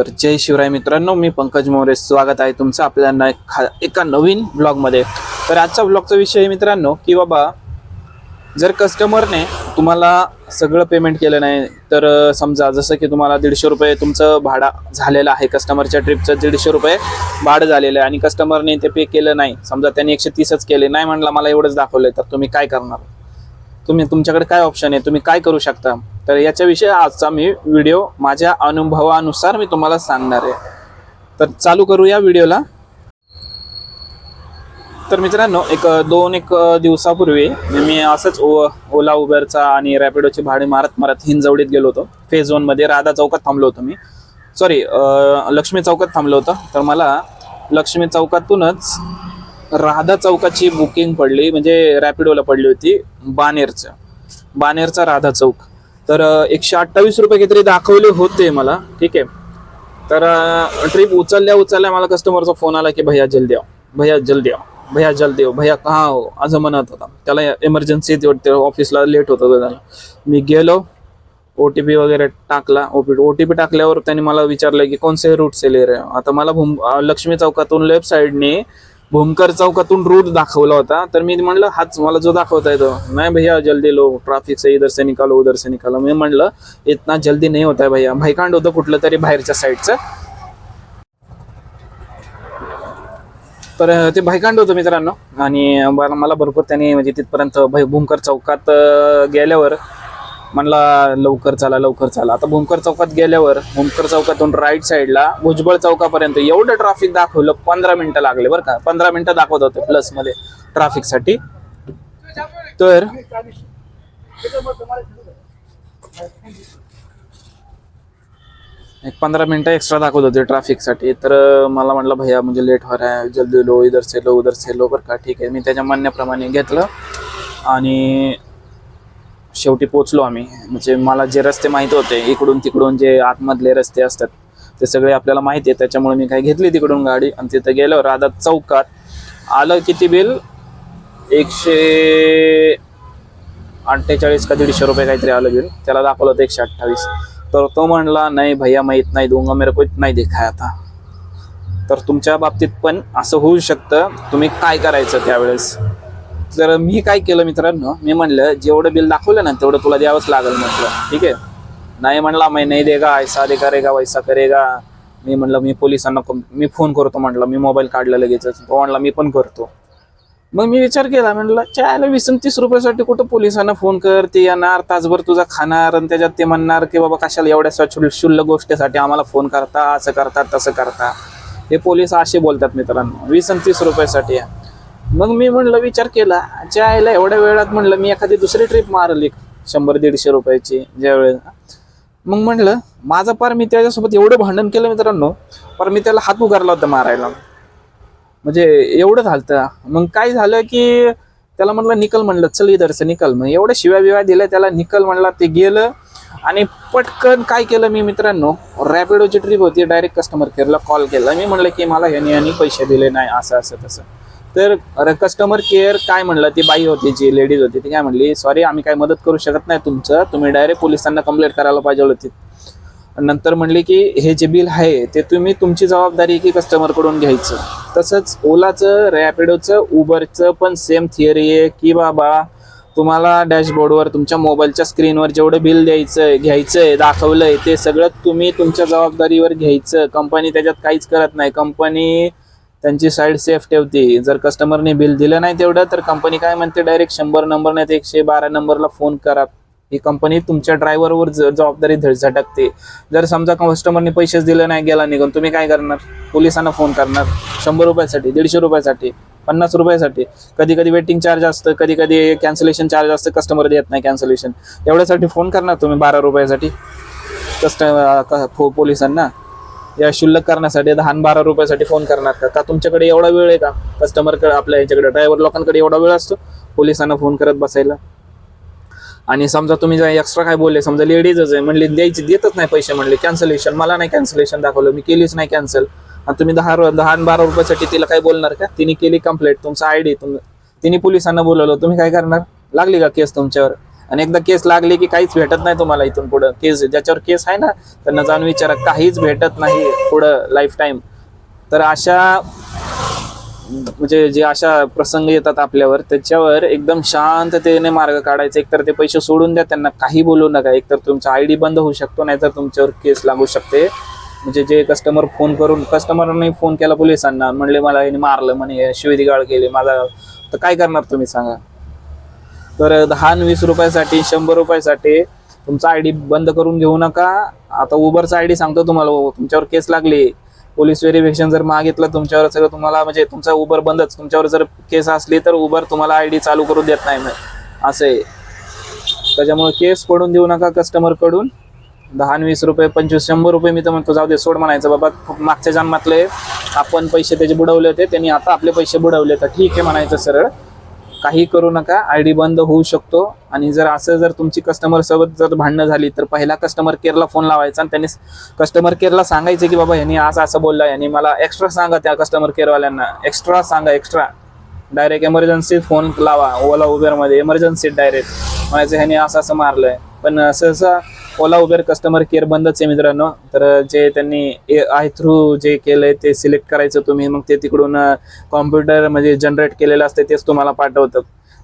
तर जय शिवराय मित्रांनो मी पंकज मोरे स्वागत आहे तुमचं आपल्या न- खा- एका नवीन ब्लॉगमध्ये तर आजचा ब्लॉगचा विषय मित्रांनो की बाबा जर कस्टमरने तुम्हाला सगळं पेमेंट केलं नाही तर समजा जसं की तुम्हाला दीडशे रुपये तुमचं भाडा झालेलं आहे कस्टमरच्या ट्रिपचं दीडशे रुपये भाडं झालेलं आहे आणि कस्टमरने ते पे केलं नाही समजा त्यांनी एकशे तीसच केले नाही म्हणला मला एवढंच दाखवलं तर तुम्ही काय करणार? तुम्ही तुमच्याकडे काय ऑप्शन आहे? तुम्ही काय करू शकता? तर याच्याविषयी आजचा मी व्हिडिओ माझ्या अनुभवानुसार मी तुम्हाला सांगणार आहे. तर चालू करू या व्हिडिओला तर मित्रांनो एक दोन एक दिवसापूर्वी मी असंच ओ ओला उबेरचा आणि रॅपिडोची भाडे मारत मारत हिंजवडीत गेलो होतो. फेज वनमध्ये राधा चौकात थांबलो होतो मी. सॉरी लक्ष्मी चौकात थांबलो होतो. तर मला लक्ष्मी चौकातूनच राधा चौकाची बुकिंग पडली. म्हणजे रॅपिडोला पडली होती बानेरचं. बानेरचा राधा चौक. तर एकशे अठ्ठावीस रुपये काहीतरी दाखवले होते मला. ठीक आहे. तर ट्रिप उचलल्या उचलल्या मला कस्टमरचा फोन आला की भैया जल्दी आओ. भैया जल्दी आओ. भैया जल्दी आओ. भैया कहा हो? आज म्हणत होता. त्याला इमर्जन्सी वाटते. ऑफिसला लेट होत होतं त्याला. मी गेलो. ओ टी पी वगैरे टाकला. O P O T P टाकल्यावर त्यांनी मला विचारलं की कोणसे रूट से ले रहे हो? आता मला भूम लक्ष्मी चौकातून लेफ्ट साईडने भूमकर चौकातून रूट दाखवला होता. तर मी म्हणलं हाच मला जो दाखवता येतो नाही भैया जल्दी लो ट्राफिक से इधर से निकालो उधर से निकालो. मी म्हणलं इतना जल्दी नाही होत आहे भैया. भाईकांड होतं कुठलं तरी बाहेरच्या साईडचं तर ते भाईकांड होतं मित्रांनो. आणि मला भरपूर त्याने म्हणजे तिथपर्यंत भै भूमकर चौकात गेल्यावर म्हणला लवकर चला लवकर चला. आता भूमकर चौकात गेल्यावर भूमकर चौकातून राईट साईडला भुजबळ चौकापर्यंत एवढं ट्रॅफिक दाखवलं पंधरा मिनिटं लागले बरं का. पंधरा मिनिटं दाखवत होते प्लसमध्ये ट्राफिकसाठी तर एक पंधरा मिनटं एक्स्ट्रा दाखवत होते ट्रॅफिकसाठी तर मला म्हटलं भैया म्हणजे लेट हो रहा है जल्दी लो इधर से लो उधर से लो बरं का ठीक आहे. मी त्याच्या म्हणण्याप्रमाणे घेतलं. आणि शेवटी पोचलो आम्ही. म्हणजे मला जे रस्ते माहीत होते इकडून तिकडून जे आतमधले रस्ते असतात ते सगळे आपल्याला माहिती आहे. त्याच्यामुळे मी काय घेतली तिकडून गाडी आणि तिथं गेलो. राधा चौकात आलं किती बिल? एकशे अठ्ठेचाळीस का दीडशे रुपये काहीतरी आलं बिल. त्याला दाखवलं होतं एकशे अठ्ठावीस. तर तो म्हणला नाही भैया माहीत नाही दोंगा मेरे को नाही देखाय आता. तर तुमच्या बाबतीत पण असं होऊ शकतं. तुम्ही काय करायचं त्यावेळेस? तर मी काय केलं मित्रांनो मी म्हणलं जेवढं बिल दाखवलं ना तेवढं तुला द्यावंच लागेल म्हटलं. ठीक आहे? नाही म्हणला मी नाही देगा ऐसा दे करेगा वैसा करेगा मी म्हणलं मी पोलिसांना मी फोन करतो म्हटलं मी मोबाईल काढला लगेच तो म्हणला मी पण करतो. मग मी विचार केला म्हणलं चायला वीस तीस रुपयासाठी कुठं पोलिसांना फोन कर? ते येणार तासभर तुझा खाणार आणि त्याच्यात ते म्हणणार की बाबा कशाला एवढ्या क्षुल्लक गोष्टीसाठी आम्हाला फोन करता असं करता तसं करता. हे पोलीस असे बोलतात मित्रांनो वीस आणि तीस रुपयासाठी आहे. मग मी म्हणलं विचार केला. चायला एवढ्या वेळात म्हणलं मी एखादी दुसरी ट्रिप मारली. शंभर दीडशे रुपयाची ज्या वेळेस मग म्हणलं माझा पार मी त्याच्यासोबत एवढं भांडण केलं मित्रांनो पर मी त्याला हात उगारला होता मारायला. म्हणजे एवढं झालं मग काय झालं की त्याला म्हणलं निकल म्हणलं चल इधरचं निकल. मग एवढ्या शिव्या बिव्या दिल्या त्याला निकल म्हणला ते गेलं. आणि पटकन काय केलं मी मित्रांनो रॅपिडोची ट्रिप होती डायरेक्ट कस्टमर केअरला कॉल केला. मी म्हणलं की मला यांनी ह्यानी पैसे दिले नाही असं असं तसं. तर कस्टमर केअर काय म्हणलं? ती बाई होती जी लेडीज होती ती काय म्हणली सॉरी आम्ही काय मदत करू शकत नाही तुमचं. तुम्ही डायरेक्ट पोलिसांना कंप्लेंट करायला पाहिजे होती. नंतर म्हणले की हे जे बिल आहे ते तुम्ही तुमची जबाबदारी की कस्टमरकडून घ्यायचं. तसंच ओलाचं रॅपिडोचं उबरचं पण सेम थिअरी आहे की बाबा तुम्हाला डॅशबोर्डवर तुमच्या मोबाईलच्या स्क्रीनवर जेवढं बिल द्यायचं घ्यायचं आहे दाखवलं आहे ते सगळं तुम्ही तुमच्या जबाबदारीवर घ्यायचं. कंपनी त्याच्यात काहीच करत नाही. कंपनी त्यांची साईड सेफ ठेवते. जर कस्टमरने बिल दिलं नाही तेवढं तर कंपनी काय म्हणते? डायरेक्ट शंभर नंबर नाही तर एकशे बारा नंबरला फोन करा. ही कंपनी तुमच्या ड्रायव्हरवर ज- जबाबदारी झटकते. जर समजा कस्टमरने पैसेच दिले नाही गेला निघून तुम्ही काय करणार? पोलिसांना फोन करणार. शंभर रुपयासाठी दीडशे रुपयासाठी पन्नास रुपयासाठी. कधी कधी वेटिंग चार्ज असतं कधी कधी कॅन्सलेशन चार्ज असतं कस्टमर देत नाही कॅन्सलेशन एवढ्यासाठी फोन करणार तुम्ही बारा रुपयासाठी? कस्ट क- पोलिसांना? या शुल्लक करण्यासाठी दहा बारा रुपयासाठी फोन करणार का? का तुमच्याकडे एवढा वेळ आहे का? कस्टमरकडे आपल्या याच्याकडे ड्रायव्हर लोकांकडे एवढा वेळ असतो? पोलिसांना फोन करत बसायला. आणि समजा तुम्ही जर एक्स्ट्रा काय बोलले समजा लेडीजच आहे म्हणले द्यायची देतच नाही पैसे म्हणले कॅन्सलेशन मला नाही कॅन्सलेशन दाखवलं मी केलीच नाही कॅन्सल आणि तुम्ही दहा दहा बारा रुपयासाठी तिला काय बोलणार का? तिने केली कंप्लेंट तुमचा आय डी तुम तिने पोलिसांना बोलवलं तुम्ही काय करणार? लागली का केस तुमच्यावर? आणि एकदा केस लागली की काहीच भेटत नाही तुम्हाला इथून पुढं. केस ज्याच्यावर केस आहे ना त्यांना जाऊन विचारा काहीच भेटत नाही पुढं लाईफ टाईम तर अशा म्हणजे जे अशा प्रसंग येतात आपल्यावर त्याच्यावर एकदम शांततेने मार्ग काढायचा. एकतर ते पैसे सोडून द्या त्यांना काही बोलू नका. एकतर तुमचा आय डी बंद होऊ शकतो नाहीतर तुमच्यावर केस लागू शकते. म्हणजे जे कस्टमर फोन करून कस्टमरने फोन केला पोलिसांना म्हणले मला याने मारलं म्हणे शिवेदिगाळ केले माझा तर काय करणार तुम्ही सांगा? तर दहा वीस रुपयासाठी शंभर रुपयासाठी तुमचा आय डी बंद करून घेऊ नका. आता उबरचा आय डी सांगतो तुम्हाला तुमच्यावर केस लागली. पोलीस व्हेरिफिकेशन जर मागितलं तुमच्यावर सगळं तुम्हाला म्हणजे तुमचा उबर बंदच. तुमच्यावर जर केस असली तर उबर तुम्हाला आय डी चालू करू देत नाही मग. असं आहे. त्याच्यामुळे केस पडून देऊ नका कस्टमरकडून दहा वीस रुपये पंचवीस शंभर रुपये मी तर म्हणतो जाऊ दे सोड म्हणायचं बाबा मागच्या जन्मातले. आपण पैसे त्याचे बुडवले होते त्यांनी आता आपले पैसे बुडवले तर ठीक आहे म्हणायचं सरळ. काही करू नका. आय डी बंद होऊ शकतो. आणि जर असं जर तुमची कस्टमर सोबत जर भांडणं झाली तर पहिला कस्टमर केअरला फोन लावायचा आणि त्यांनी कस्टमर केअरला सांगायचं की बाबा यांनी असं असं आहे. यांनी मला एक्स्ट्रा सांगा त्या कस्टमर केअरवाल्यांना एक्स्ट्रा सांगा एक्स्ट्रा डायरेक्ट एमर्जन्सी फोन लावा. ओला उबेरमध्ये एमर्जन्सी डायरेक्ट म्हणायचं ह्याने असं असं मारलंय. पण सहसा ओला उबेर कस्टमर केअर बंदच आहे मित्रांनो. तर जे त्यांनी ए आय थ्रू जे केलंय ते सिलेक्ट करायचं तुम्ही. मग ते तिकडून कॉम्प्युटर म्हणजे जनरेट केलेलं असते तेच तुम्हाला पाठवतं.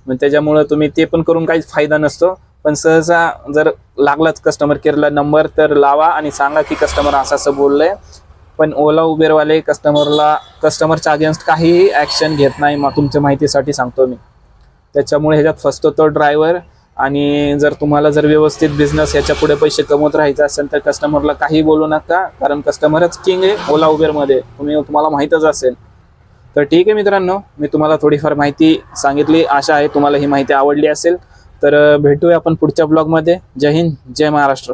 मग त्याच्यामुळं तुम्ही ते पण करून काहीच फायदा नसतो. पण सहसा जर लागलाच कस्टमर केअरला नंबर तर लावा आणि सांगा की कस्टमर असं असं बोललंय. पण ओला उबेरवाले कस्टमरला कस्टमरच्या अगेन्स्ट काहीही ॲक्शन घेत नाही मग तुमच्या माहितीसाठी सांगतो मी. त्याच्यामुळे ह्याच्यात फसतो तो ड्रायव्हर आणि जर तुम्हाला जर व्यवस्थित बिझनेस याच्यापुढे पैसे कमवत राहायचं असेल तर कस्टमरला काही बोलू नका कारण कस्टमरच किंग आहे ओला उबेरमध्ये तुम्ही तुम्हाला माहीतच असेल. तर ठीक आहे मित्रांनो मी तुम्हाला थोडीफार माहिती सांगितली. आशा आहे तुम्हाला ही माहिती आवडली असेल. तर भेटूया आपण पुढच्या ब्लॉगमध्ये जय हिंद जय महाराष्ट्र.